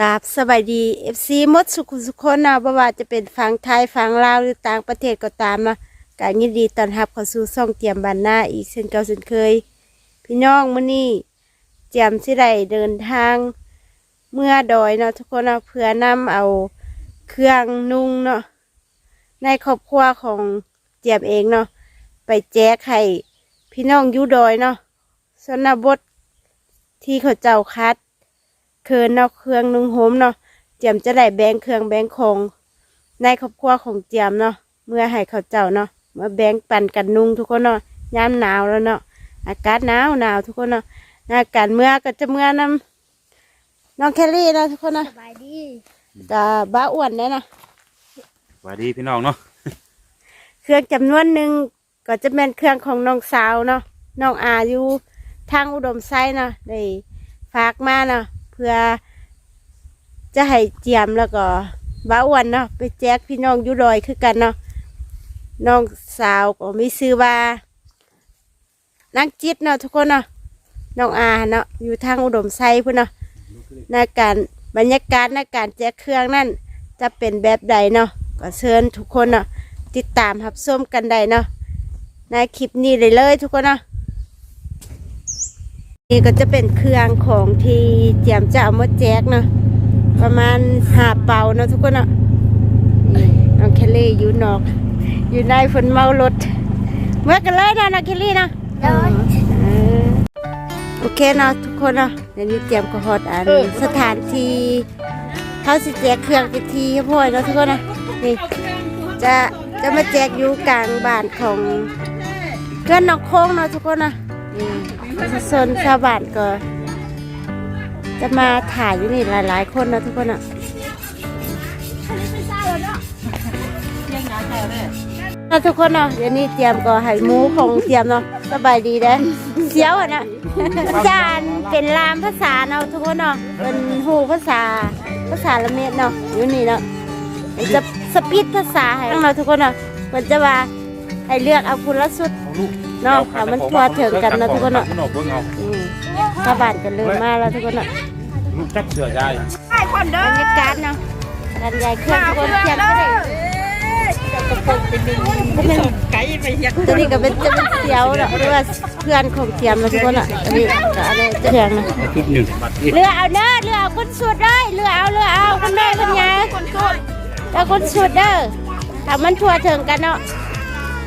กราบสบายดีเอฟซีมดสุขุสุขคนนะบ่ว่าจะเป็นฝั่งไทยฝั่งลาวหรือต่างประเทศก็ตามนะการยินดีต้อนรับเข้าสู่ช่องเตรียมบานหน้าอีกเช่นเก่าเช่นเคย พี่น้องมื้อนี้เจียมสิได้เดินทาง เมื่อดอยเนาะทุกคนเนาะเพื่อนำเอาเครื่องนุ่งเนาะในครอบครัวของเจียมเองเนาะไปแจกให้พี่น้องอยู่ดอยเนาะสนบทที่เขาเจ้าคัด เคืนเนาะเครื่องนุ่งห่มเนาะเจียมจะได้แบ่งเครื่องแบ่งของในครอบครัวของเจียมเนาะเมื่อให้เขาเจ้าเนาะมาแบ่งปันกันนุ่งทุกคนเนาะยามหนาวแล้วเนาะอากาศหนาวหนาวทุกคนเนาะอากาศเมื่อก็จะเมื่อนำน้องแคลรี่เนาะทุกคนเนาะสบายดีจะบ้าอ้วนเลยนะสวัสดีพี่น้องเนาะเครื่องจำนวนหนึ่งก็จะเป็นเครื่องของน้องสาวเนาะน้องอาอยู่ทางอุดมไซเนาะได้ฝากมาเนาะ เพื่อ จะให้เจียมแล้วก็บ้าอ้วนเนาะไปแจกพี่น้องอยุดอยคือกันเนาะน้องสาวก็มีซื้อว่านางจิตเนาะทุกคนเนาะน้องอาเนาะอยู่ทางอุดมไซพุ่นเนาะในการบรรยากาศในการแจกเครื่องนั่นจะเป็นแบบใดเนาะก็เชิญทุกคนเนาะติดตามรับชมกันได้เนาะในคลิปนี้เลยเลยทุกคนเนาะ นี่ก็จะเป็นเครื่องของที่เจียมจะเอามาแจกเนาะประมาณหาเป่าเนาะทุกคนเนาะนี่น้องเคลลี่อยู่นอก อยู่ในฝนเมารถเมื่อกันเลยนะน้องเคลลี่เนาะโดยเออโอเคเนาะทุกคนเนาะเดี๋ยวนี้เตรียมก็ฮอดอันสถานที่เขาสิแจกเครื่องพิธีให้พ่อยเนาะทุกคนเนาะนี่จะจะมาแจกอยู่กลางบ้านของเพื่อนน้องโค้งเนาะทุกคนเนาะ นี่ประชาชนชาวบ้านก็ จะมาถ่ายอยู่นี่หลาย ๆ คนนะทุกคนเนาะนะทุกคนเนาะเดี๋ยวนี้เตรียมก็ให้หมูของเตรียมเนาะสบายดีเด้เสียวอะนะจานเป็นลามภาษาเนาะทุกคนเนาะเป็นหูภาษาภาษาละเมียดเนาะอยู่นี่เนาะจะสปีดภาษาให้เราทุกคนเนาะมันจะว่าให้เลือกเอาคุณละสุดลูก เนาะค่ะมันทั่วถึงกันเนาะทุกคนเนาะมันออกเบิ่งเอาอืมชาวบ้านกันเริ่มมาแล้วทุกคนเนาะลูกจับเสือยายบรรยากาศเนาะกันใหญ่เครื่องทุกคนเทียมก็ได้ตัวนี้ก็เป็นจะเป็นเสียวเนาะหรือว่าเพื่อนของเทียมเนาะทุกคนเนาะอันนี้ก็อะไรจะเทียมเนาะชุดหนึ่งบัตรที่เรือเอาเด้อเรือเอาคนสุดเลยเรือเอาเรือเอาคนแม่คนยายคนสุดเอาคนสุดเด้อถ้ามันทั่วถึงกันเนาะ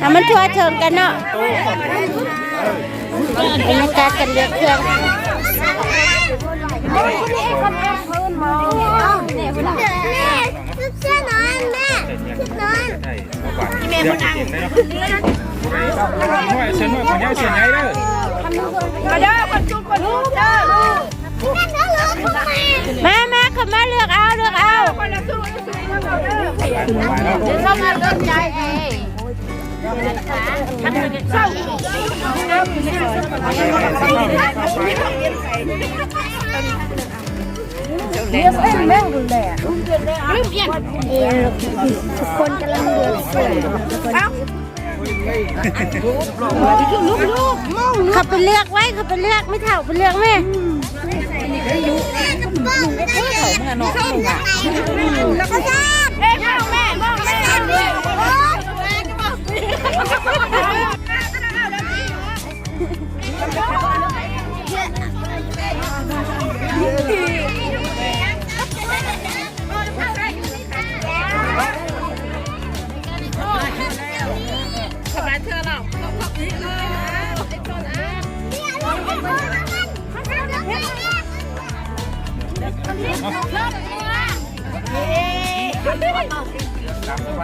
ถ้ามันทั่วถึงกันเนาะบรรยากาศกันเลือกเครื่องเสื้อน้อยแม่น้อยใช่เอาบัตรที่แม่มันดังน้อยเส้นน้อยของยายเส้นใหญ่เด้อแม่น้องลูกแม่มามาเข้ามาเลือกเอาเลือกเอาเข้ามาเดินใจ เองทุกคนกำลังเลือกเสื้อเขาไปเลือกไว้เขาไปเลือกไม่เท่าไปเลือกแม่แล้วก็ชอบแม่มองแม่มองแม่ตามสบ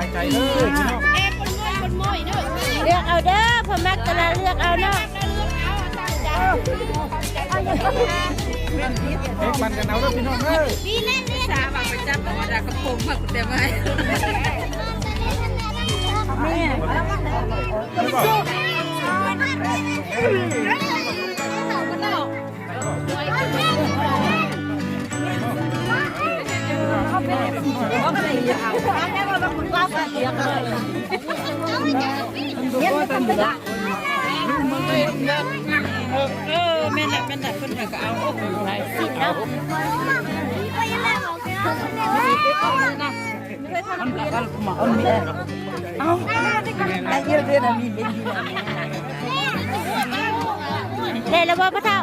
ายใจเลยพี่น้อง เลือกเอาเด้อพอมักกะลาเลือกเอาเนาะเอ็กมันกันเอาเด้อพี่น้องเอ้ยพี่เล่นเล่นสาบไปจับตัวดากระโปรงมากูเต็ม ไว้เออแม่น่ะแม่น่ะคนน่ะก็เอาโอ้โหหลายสิเอาได้แล้วบ่พ่อเฒ่า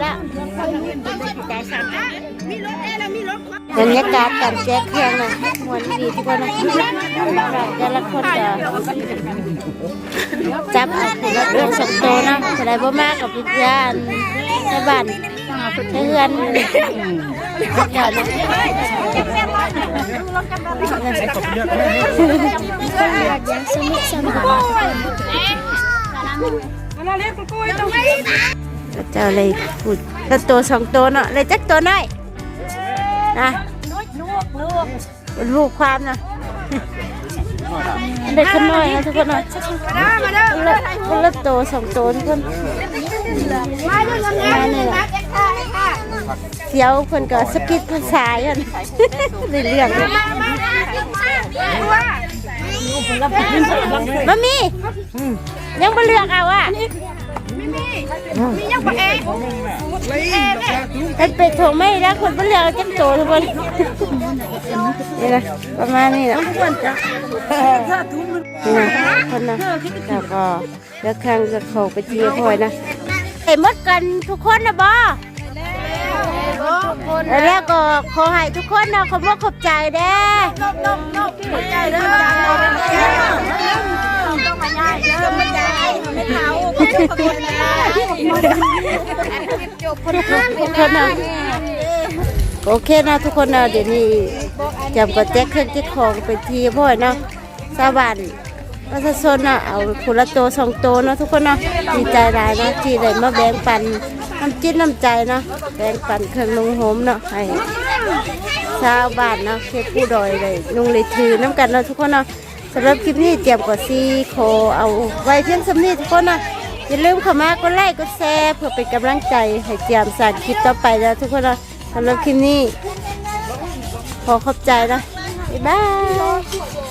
แล้วเก่าสั่นนะ บรรยากาศการแจกเครื่องนะมวนดีทุกคนนะแต่ละคนก็จับเอาคนละเรื่องสองโตวนะอะไรบ่มากกับพิจารในบ้านในเฮือนเดี๋ยวนะไอ้กบเยอะแม่นี่ยังสนุกสนานเจ้าเลยพูดแล้วตัวสองตัวเนาะเลยจักตัวน้อย นะลูกความนะเด็กขน้อยนะทุกคนนะเละคนละตัวสองโตทุกคนมาเนี่ยนะเสียวคนก็สกิดภาษาอยู่นะเรื่องเลย มามียังบ่เลือกเอาอะยังบ่เอ๊ะเป็นเป็ดโถไม่แล้วคนเป็นเรือจังโตทุกคนนี่นะประมาณนี้แหละนี่นะคนนะแล้วก็เลือกครั้งจะเขาไปเจียพอยนะไอ้มดกันทุกคนนะบอ แล้วก็ขอให้ทุกคนนะขอบคุณขอบใจเด้ขอบใจเด้อต้องมาง่ายเด้อไม่ใจไม่เท้าคนคนนะโอเคนะทุกคนนะเดี๋ยวนี้จำก็แจ็คเครื่องที่ของไปทีพ่อเนาะสาบัน ประชาชนนะเอาคนละโตวสองโตวเนาะทุกคนเนาะดีใจหลายเนาะที่ได้มาแบ่งปันน้ำจิ้มน้ำใจเนาะแบ่งปันเครื่องนุ่งห่มเนาะให้ชาวบ้านเนาะเขตผู้ดอยเลยนุ่งเลยถือน้ำกันเนาะทุกคนเนาะสำหรับคลิปนี้เตรียมกว่าซีโคเอาไว้เพียงสำนี้ทุกคนเนาะอย่าลืมเข้ามากดไลค์กดแชร์เพื่อเป็นกำลังใจให้เตรียมสารคลิปต่อไปแล้วทุกคนเนาะสำหรับคลิปนี้ ขอขอบใจนะบ๊ายบาย